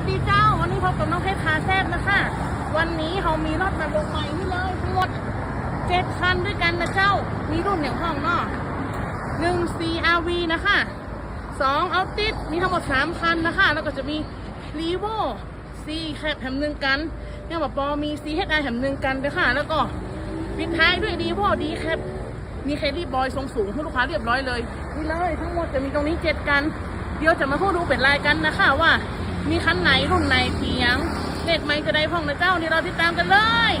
วัสดีเจ้า วันนี้พบกับน้องเพชรคาแซดนะคะ วันนี้เรามีรถมาลงใหม่นี่เลยทั้งหมดเจ็ดคันด้วยกันนะเจ้า มีรุ่นอย่างห้องนาะหนึ่ง CRV นะคะสองเอาติดมีทั้งหมดสามคันนะคะ แล้วก็จะมี r e v o C แคปแถมหนึ่งกันยังแบบปอมี C H I แถมหนึ่งกันด้วยค่ะ แล้วก็ปิดท้ายด้วย r e v o D แคปมีเคลลี่บอยทรงสูงให้ลูกค้าเรียบร้อยเลยนี่เลย ทั้งหมดจะมีตรงนี้เจ็ดกัน เดี๋ยวจะมาพูดดูเป็นรายกันนะคะว่า มีคันไหนรุ่นไหนเพียงเลขไหม่จะได้พ่องนะเจ้าเดี๋ยวเราติดตามกันเลย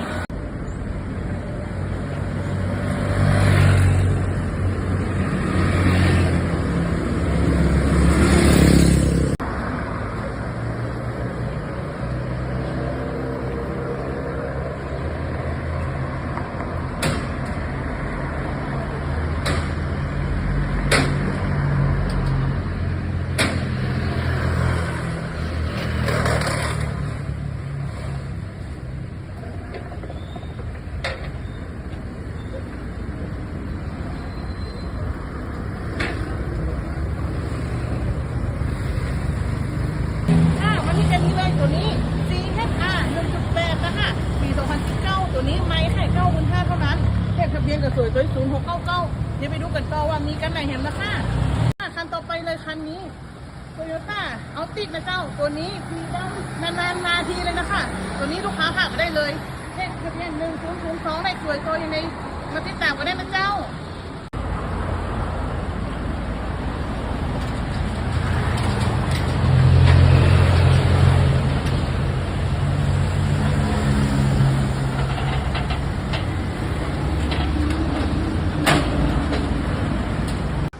อ่าวันนี้จะมีเลยตัวนี้ CHR 1.8 นะคะปี 2019 ตัวนี้ไม่ไข่เก้าคุณห้าเท่านั้นเลขทะเบียนกับสวยสวยศูนย์หกเก้าเก้าเดี๋ยวไปดูกันต่อว่ามีกันไหนเห็นราคาอะคันต่อไปเลยคันนี้โตโยต้าเอาติดนะเจ้า ตัวนี้มีได้นานๆนาทีเลยนะคะ ตัวนี้ลูกค้าหักได้เลยเลขทะเบียน1002ได้สวยตัวยังไงมาติดตามกันได้นะเจ้า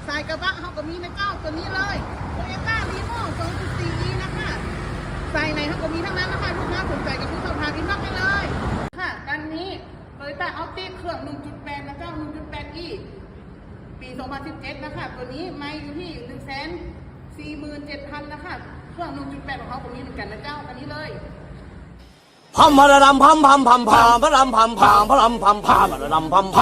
สายกระ บะเขาก็มีนะเจ้าตัวนี้เลยโตโยต้ารีโม่2.4 e นะคะใส่ไหนเขาก็มีทั้งนั้นนะคะลูกค้าสนใจกับผู้สอบถามอินบ็อกซ์ได้เลย ค่ะด้านนี้โตโยต้าเอาติเครื่อง 1.8 นะเจ้า 1.8 e ปี 2017 นะคะ ตัวนี้ไม่อยู่ที่1 4 7 0 0 0 นะคะ เครื่อง 1.8 ของเขาก็มีเหมือนกันนะเจ้าตัวนี้เลยพัมพะระดำพัมพัมพัมพามพระดำพัมพามพระดำพัมพามพระดำพัมพาม